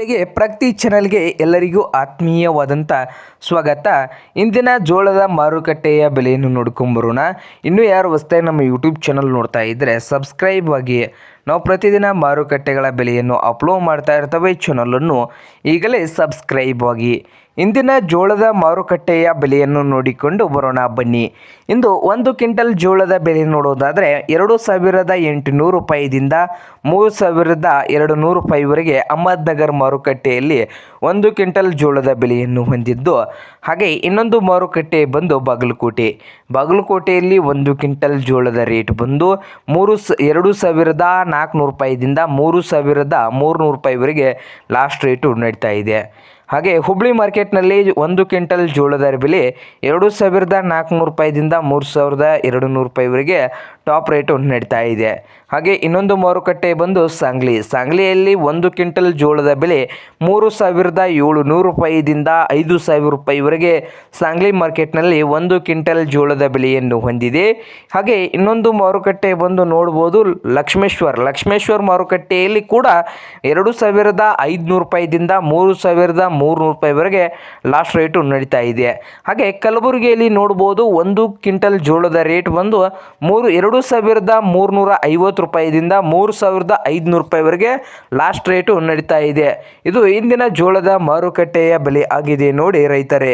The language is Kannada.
ಗಳಿಗೆ ಪ್ರಗತಿ ಚಾನೆಲ್ಗೆ ಎಲ್ಲರಿಗೂ ಆತ್ಮೀಯವಾದಂಥ ಸ್ವಾಗತ. ಇಂದಿನ ಜೋಳದ ಮಾರುಕಟ್ಟೆಯ ಬೆಲೆಯನ್ನು ನೋಡ್ಕೊಂಬರೋಣ ಇನ್ನೂ ಯಾರು ಹೊಸ್ದಾಗಿ ನಮ್ಮ ಯೂಟ್ಯೂಬ್ ಚಾನಲ್ ನೋಡ್ತಾ ಇದ್ದರೆ ಸಬ್ಸ್ಕ್ರೈಬ್ ಆಗಿ. ನಾವು ಪ್ರತಿದಿನ ಮಾರುಕಟ್ಟೆಗಳ ಬೆಲೆಯನ್ನು ಅಪ್ಲೋಡ್ ಮಾಡ್ತಾ ಇರ್ತವೆ ಚಾನಲನ್ನು ಈಗಲೇ ಸಬ್ಸ್ಕ್ರೈಬ್ ಆಗಿ. ಇಂದಿನ ಜೋಳದ ಮಾರುಕಟ್ಟೆಯ ಬೆಲೆಯನ್ನು ನೋಡಿಕೊಂಡು ಬರೋಣ ಬನ್ನಿ. ಇಂದು ಒಂದು ಕ್ವಿಂಟಲ್ ಜೋಳದ ಬೆಲೆ ನೋಡೋದಾದರೆ ಎರಡು ಸಾವಿರದ ಎಂಟುನೂರು ರೂಪಾಯಿದಿಂದ ಮೂರು ಸಾವಿರದ ಎರಡು ನೂರು ರೂಪಾಯಿವರೆಗೆ ಅಹಮದ್ನಗರ್ ಮಾರುಕಟ್ಟೆಯಲ್ಲಿ ಒಂದು ಕ್ವಿಂಟಲ್ ಜೋಳದ ಬೆಲೆಯನ್ನು ಹೊಂದಿದ್ದು, ಹಾಗೆ ಇನ್ನೊಂದು ಮಾರುಕಟ್ಟೆ ಬಂದು ಬಾಗಲಕೋಟೆ. ಬಾಗಲಕೋಟೆಯಲ್ಲಿ ಒಂದು ಕ್ವಿಂಟಲ್ ಜೋಳದ ರೇಟ್ ಬಂದು ಮೂರು ಸ, ಎರಡು ಸಾವಿರದ ನಾಲ್ಕುನೂರು ರೂಪಾಯಿದಿಂದ ಮೂರು ಸಾವಿರದ ಮೂರುನೂರು ರೂಪಾಯಿವರೆಗೆ ಲಾಸ್ಟ್ ರೇಟು ನಡೀತಾ ಇದೆ. ಹಾಗೆ ಹುಬ್ಳಿ ಮಾರ್ಕೆಟ್ನಲ್ಲಿ ಒಂದು ಕ್ವಿಂಟಲ್ ಜೋಳದ ಬೆಲೆ ಎರಡು ಸಾವಿರದ ನಾಲ್ಕುನೂರು ರೂಪಾಯಿದಿಂದ ಮೂರು ಸಾವಿರದ ಎರಡು ನೂರು ರೂಪಾಯಿವರೆಗೆ ಟಾಪ್ ರೇಟು ನಡೀತಾ ಇದೆ. ಹಾಗೆ ಇನ್ನೊಂದು ಮಾರುಕಟ್ಟೆ ಬಂದು ಸಾಂಗ್ಲಿ. ಸಾಂಗ್ಲಿಯಲ್ಲಿ ಒಂದು ಕ್ವಿಂಟಲ್ ಜೋಳದ ಬೆಲೆ ಮೂರು ಸಾವಿರದ ಏಳು ನೂರು ರೂಪಾಯಿದಿಂದ ಐದು ಸಾವಿರ ರೂಪಾಯಿವರೆಗೆ ಸಾಂಗ್ಲಿ ಮಾರ್ಕೆಟ್ನಲ್ಲಿ ಒಂದು ಕ್ವಿಂಟಲ್ ಜೋಳದ ಬೆಲೆಯನ್ನು ಹೊಂದಿದೆ. ಹಾಗೆ ಇನ್ನೊಂದು ಮಾರುಕಟ್ಟೆ ಬಂದು ನೋಡ್ಬೋದು ಲಕ್ಷ್ಮೇಶ್ವರ್. ಲಕ್ಷ್ಮೇಶ್ವರ್ ಮಾರುಕಟ್ಟೆಯಲ್ಲಿ ಕೂಡ ಎರಡು ಸಾವಿರದ ಐದುನೂರು ರೂಪಾಯಿದಿಂದ ಮೂರು ಸಾವಿರದ ಮೂರುನೂರು ರೂಪಾಯಿವರೆಗೆ ಲಾಸ್ಟ್ ರೇಟು ನಡೀತಾ ಇದೆ. ಹಾಗೆ ಕಲಬುರಗಿಯಲ್ಲಿ ನೋಡ್ಬೋದು ಒಂದು ಕ್ವಿಂಟಲ್ ಜೋಳದ ರೇಟ್ ಬಂದು ಮೂರು, ಎರಡು ಸಾವಿರದ ಮೂರುನೂರ ಐವತ್ತು ರೂಪಾಯಿದಿಂದ ಮೂರು ಸಾವಿರದ ಐದುನೂರು ರೂಪಾಯಿವರೆಗೆ ಲಾಸ್ಟ್ ರೇಟು ನಡೀತಾ ಇದೆ. ಇದು ಇಂದಿನ ಜೋಳದ ಮಾರುಕಟ್ಟೆಯ ಬೆಲೆ ಆಗಿದೆ ನೋಡಿ ರೈತರೇ.